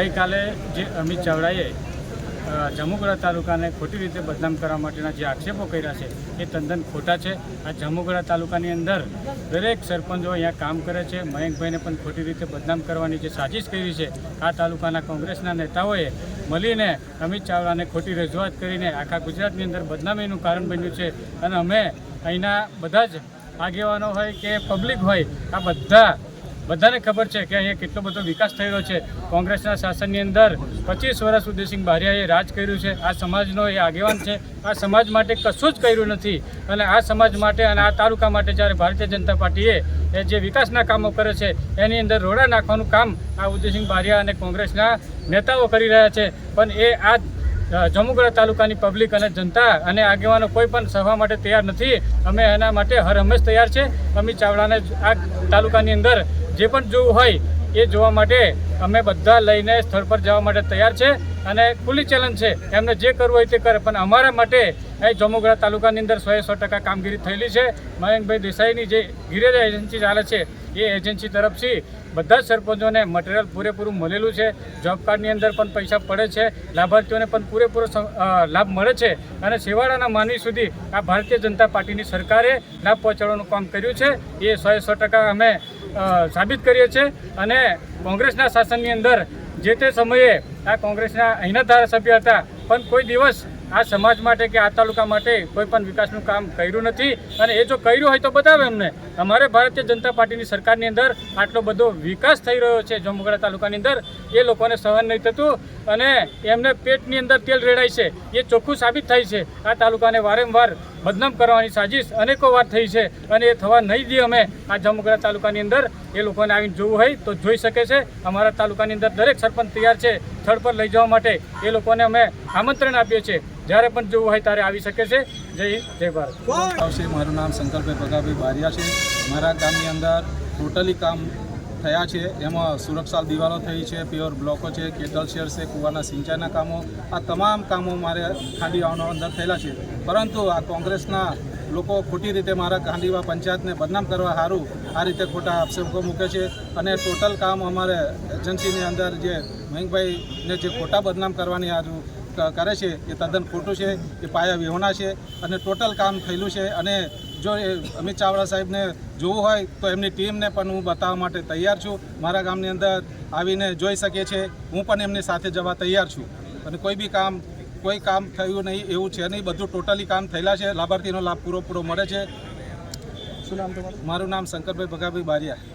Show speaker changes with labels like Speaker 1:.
Speaker 1: ગઈકાલે જે અમિત ચાવડાએ જમુગડા તાલુકાને ખોટી રીતે બદનામ કરવા માટેના જે આક્ષેપો કર્યા છે, એ તદ્દન ખોટા છે. આ જમુગડા તાલુકાની અંદર દરેક સરપંચો અહીંયા કામ કરે છે. મયંકભાઈને પણ ખોટી રીતે બદનામ કરવાની જે સાજિશ કરી છે, આ તાલુકાના કોંગ્રેસના નેતાઓએ મળીને અમિત ચાવડાને ખોટી રજૂઆત કરીને આખા ગુજરાતની અંદર બદનામીનું કારણ બન્યું છે. અને અમે અહીંના બધા જ આગેવાનો હોય કે પબ્લિક હોય, આ બધા બધાને ખબર છે કે અહીંયા કેટલો બધો વિકાસ થઈ છે. કોંગ્રેસના શાસનની અંદર પચીસ વર્ષ ઉદયસિંહ બારિયાએ રાજ કર્યું છે. આ સમાજનો એ આગેવાન છે. આ સમાજ માટે કશું જ કર્યું નથી. અને આ સમાજ માટે અને આ તાલુકા માટે જ્યારે ભારતીય જનતા પાર્ટીએ એ જે વિકાસના કામો કરે છે એની અંદર રોડા નાખવાનું કામ આ ઉદયસિંહ બારિયા અને કોંગ્રેસના નેતાઓ કરી રહ્યા છે. પણ એ આ અ, જમ્મુગઢ તાલુકાની પબ્લિક અને જનતા અને આગેવાનો કોઈ પણ સભા માટે તૈયાર નથી. અમે એના માટે હર હંમેશ તૈયાર છે. અમિત ચાવડાને આ તાલુકાની અંદર જે પણ જોવું હોય એ જોવા માટે અમે બધા લઈને સ્થળ પર જવા માટે તૈયાર છે. અને ખુલ્લી ચેલેન્જ છે એમને જે કરવું હોય તે કરે. પણ અમારા માટે અહીં જમ્મુગઢ તાલુકાની અંદર સો સો ટકા કામગીરી થયેલી છે. મયંકભાઈ દેસાઈની જે ગિરેજ એજન્સી ચાલે છે, એ એજન્સી તરફથી બધા જ સરપંચોને મટીરિયલ પૂરેપૂરું મળેલું છે. જોબ કાર્ડની અંદર પણ પૈસા પડે છે. લાભાર્થીઓને પણ પૂરેપૂરો લાભ મળે છે. અને છેવાડાના માનવી સુધી આ ભારતીય જનતા પાર્ટીની સરકારે લાભ પહોંચાડવાનું કામ કર્યું છે. એ સો સો ટકા અમે સાબિત કરીએ છીએ. અને કોંગ્રેસના શાસનની અંદર જે તે સમયે આ કોંગ્રેસના અહીંના ધારાસભ્ય હતા. પણ કોઈ દિવસ આ સમાજ માટે કે આ તાલુકા માટે કોઈ પણ વિકાસનું કામ કર્યું નથી. અને એ જો કર્યું હોય તો બતાવે અમને અમારે ભારતીય જનતા પાર્ટીની સરકારની અંદર આટલો બધો વિકાસ થઈ રહ્યો છે જમ્મુગઢ તાલુકાની અંદર. એ લોકોને સહન નહીં થતું અને એમને પેટની અંદર તેલ રેડાય છે. એ ચોખ્ખું સાબિત થાય છે. આ તાલુકાને વારંવાર બદનામ કરવાની સાજિશ અનેકો વાર થઈ છે અને એ થવા નહીં દઈએ અમે. આ જમ્મુગઢ તાલુકાની અંદર એ લોકોને આવીને જોવું હોય તો જોઈ શકે છે. અમારા તાલુકાની અંદર દરેક સરપંચ તૈયાર છે. સ્થળ પર લઈ જવા માટે એ લોકોને અમે આમંત્રણ આપીએ છીએ. જ્યારે પણ જોવું હોય ત્યારે આવી શકે છે. જય હિન્દ જય ભારત.
Speaker 2: આવશે મારું નામ શંકરભાઈ ભગાભાઈ બારિયા છે. મારા ગામની અંદર ટોટલી કામ થયા છે. એમાં સુરક્ષા દિવાલો થઈ છે પ્યોર બ્લોકો છે કેટલ શેર છે કૂવાના સિંચાઈના કામો. આ તમામ કામો મારે ખાંડીવાવનો અંદર થયેલા છે. પરંતુ આ કોંગ્રેસના લોકો ખોટી રીતે મારા ગાંધીવા પંચાયતને બદનામ કરવા સારું આ રીતે ખોટા આક્ષેપો મૂકે છે. અને ટોટલ કામ અમારે એજન્સીની અંદર જે મયંકભાઈને જે ખોટા બદનામ કરવાની આજુ કરે છે એ તદ્દન ખોટું છે એ પાયા વિહોણા છે અને ટોટલ કામ થયેલું છે અને જો અમિત ચાવડા સાહેબને જોવું હોય તો એમની ટીમને પણ હું બતાવવા માટે તૈયાર છું. મારા ગામની અંદર આવીને જોઈ શકે છે હું પણ એમની સાથે જવા તૈયાર છું. અને કોઈ બી કામ કોઈ કામ થયું નહીં એવું છે નહીં બધું ટોટલી કામ થયેલા છે. લાભાર્થીનો લાભ પૂરો પૂરો મળે છે.
Speaker 3: શું નામ તમારું?
Speaker 2: મારું નામ શંકરભાઈ ભગાભાઈ બારિયા.